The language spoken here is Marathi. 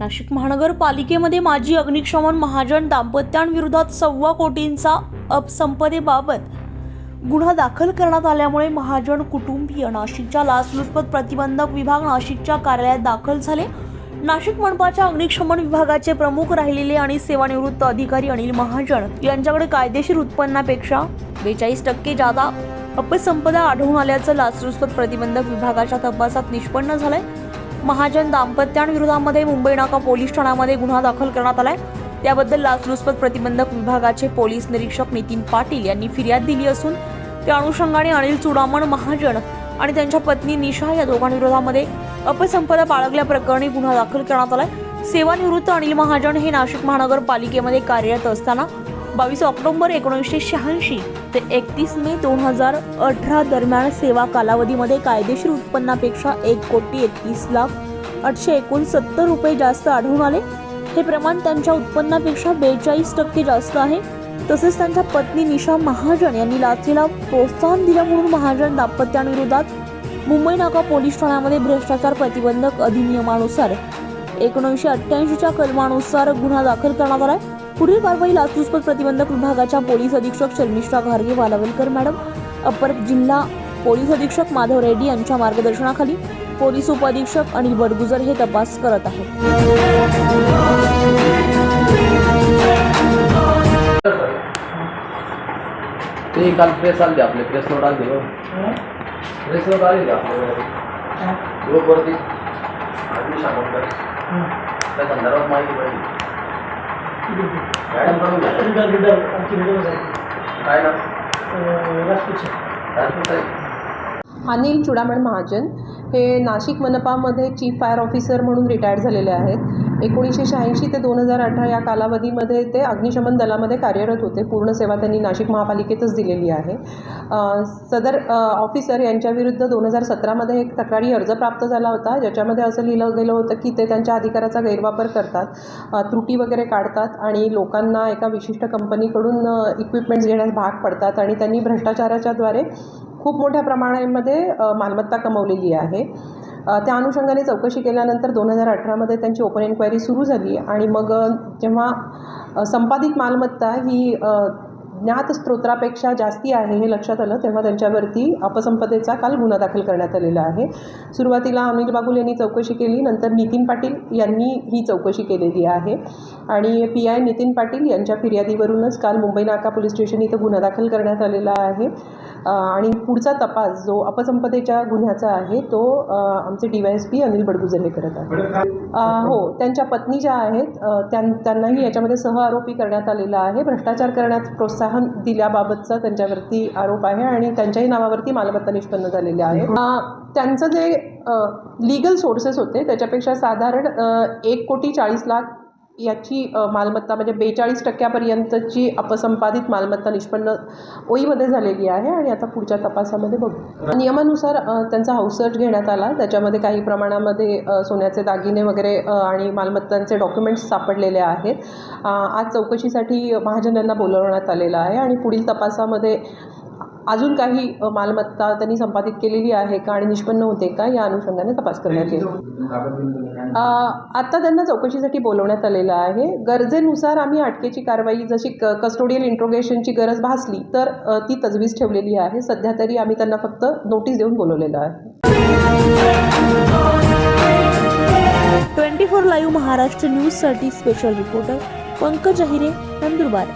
नाशिक महानगरपालिकेमध्ये माजी अग्निशमन महाजन दाम्पत्यांविरोधात सव्वा कोटींचा अपसंपदेबाबत गुन्हा दाखल करण्यात आल्यामुळे महाजन कुटुंबीय नाशिकच्या लाचलुचपत प्रतिबंधक विभाग नाशिकच्या कार्यालयात दाखल झाले. नाशिक मनपाच्या अग्निशमन विभागाचे प्रमुख राहिलेले आणि सेवानिवृत्त अधिकारी अनिल महाजन यांच्याकडे कायदेशीर उत्पन्नापेक्षा बेचाळीस टक्के जादा अपसंपदा आढळून आल्याचं लाचलुचपत प्रतिबंधक विभागाच्या तपासात निष्पन्न झालंय. महाजन दाम्पत्यांविरोधामध्ये मुंबई नाका पोलीस ठाण्यामध्ये गुन्हा दाखल करण्यात आलाय. त्याबद्दल लाचलुचपत प्रतिबंधक विभागाचे पोलीस निरीक्षक नितीन पाटील यांनी फिर्याद दिली असून त्या अनुषंगाने अनिल चुडामण महाजन आणि त्यांच्या पत्नी निशा या दोघांविरोधामध्ये अपसंपदा बाळगल्याप्रकरणी गुन्हा दाखल करण्यात आलाय. सेवानिवृत्त अनिल महाजन हे नाशिक महानगरपालिकेमध्ये कार्यरत असताना बावीस ऑक्टोबर एकोणीसशे शहाऐंशी ते एकतीस मे दोन हजार अठरा दरम्यान सेवा कालावधीमध्ये कायदेशीर उत्पन्नापेक्षा एक कोटी एकतीस लाख आठशे एकोणसत्तर रुपये जास्त आढळून आले. हे प्रमाण त्यांच्या उत्पन्नापेक्षा बेचाळीस टक्के जास्त आहे. तसेच त्यांच्या पत्नी निशा महाजन यांनी लाचेला प्रोत्साहन दिलं म्हणून महाजन दाम्पत्यांविरोधात मुंबई नाका पोलीस ठाण्यामध्ये भ्रष्टाचार प्रतिबंधक अधिनियमानुसार एकोणीसशे अठ्ठ्याऐंशीच्या कलमानुसार गुन्हा दाखल करण्यात आहे पुढील कारवाई लाचलुचपत प्रतिबंधक विभागाच्या पोलीस अधीक्षक शर्मिष्ठा घारगे वालावलकर मॅडम अपर जिल्हा पोलीस अधीक्षक माधव रेड्डी यांच्या मार्गदर्शनाखाली पोलीस उपअधीक्षक अनिल बडगुजर हे तपास करत आहेत. ते काल प्रेस आली आपले प्रेस नोट आली हो. प्रेस नोट आली आपल्याकडे? त्या संदर्भात माहिती पाहिजे. Gedang-gedang, arti gedang saya. Lain apa? Anil Chudaman Mahajan हे नाशिक मनपामध्ये चीफ फायर ऑफिसर म्हणून रिटायर्ड झालेले आहेत. एकोणीसशे शहाऐंशी ते दोन हजार अठरा या कालावधीमध्ये ते अग्निशमन दलामध्ये कार्यरत होते. पूर्ण सेवा त्यांनी नाशिक महापालिकेतच दिलेली आहे. सदर ऑफिसर यांच्याविरुद्ध दोन हजार सतरामध्ये एक तक्रारी अर्ज प्राप्त झाला होता. ज्याच्यामध्ये असं लिहिलं गेलं होतं की ते त्यांच्या अधिकाराचा गैरवापर करतात त्रुटी वगैरे काढतात आणि लोकांना एका विशिष्ट कंपनीकडून इक्विपमेंट्स घेण्यास भाग पडतात आणि त्यांनी भ्रष्टाचाराच्याद्वारे खूप मोठ्या प्रमाणामध्ये मालमत्ता कमवलेली आहे. त्या अनुषंगाने चौकशी केल्यानंतर दोन हजार अठरामध्ये त्यांची ओपन एन्क्वायरी सुरू झाली आणि मग जेव्हा संपादित मालमत्ता ही ज्ञात स्त्रोत्रापेक्षा जास्ती आहे हे लक्षात आलं तेव्हा त्यांच्यावरती अपसंपदेचा काल गुन्हा दाखल करण्यात आलेला आहे. सुरुवातीला अनिल बागुल यांनी चौकशी केली नंतर नितीन पाटील यांनी ही चौकशी केलेली आहे. आणि पी आय नितीन पाटील यांच्या फिर्यादीवरूनच काल मुंबई नाका पोलीस स्टेशन इथं गुन्हा दाखल करण्यात आलेला आहे. आणि पुढचा तपास जो अपसंपदेच्या गुन्ह्याचा आहे तो आमचे D Y S P Anil Badgujar हे करत आहेत. हो त्यांच्या पत्नी ज्या आहेत त्यां त्यांनाही याच्यामध्ये सह आरोपी करण्यात आलेला आहे. भ्रष्टाचार करण्यात प्रोत्साहन दिल्याबाबतचा त्यांच्यावरती आरोप आहे आणि त्यांच्याही नावावरती मालमत्ता निष्पन्न झालेली आहे. अ, त्यांचं जे लिगल सोर्सेस होते त्याच्यापेक्षा साधारण एक कोटी चाळीस लाख याची मालमत्ता म्हणजे बेचाळीस टक्क्यापर्यंतची अपसंपादित मालमत्ता निष्पन्न ओईमध्ये झालेली आहे आणि आता पुढच्या तपासामध्ये बघू. नियमानुसार त्यांचा हाऊस सर्च घेण्यात आला. त्याच्यामध्ये काही प्रमाणामध्ये सोन्याचे दागिने वगैरे आणि मालमत्तांचे डॉक्युमेंट्स सापडलेले आहेत. आज चौकशीसाठी महाजनांना बोलवण्यात आलेलं आहे आणि पुढील तपासामध्ये अजून काही मालमत्ता त्यांनी संपादित केलेली आहे का आणि निष्पन्न होते का या अनुषंगाने तपास करण्यात येईल. आता आत्ता त्यांना चौकशीसाठी बोलवण्यात आलेलं आहे. गरजेनुसार आम्ही अटकेची कारवाई जशी क कस्टोडियल इंट्रोगेशनची गरज भासली तर ती तजवीज ठेवलेली आहे. सध्या तरी आम्ही त्यांना फक्त नोटीस देऊन बोलवलेलं आहे. ट्वेंटी फोर लाईव्ह महाराष्ट्र न्यूजसाठी स्पेशल रिपोर्टर पंकज अहिरे नंदुरबार.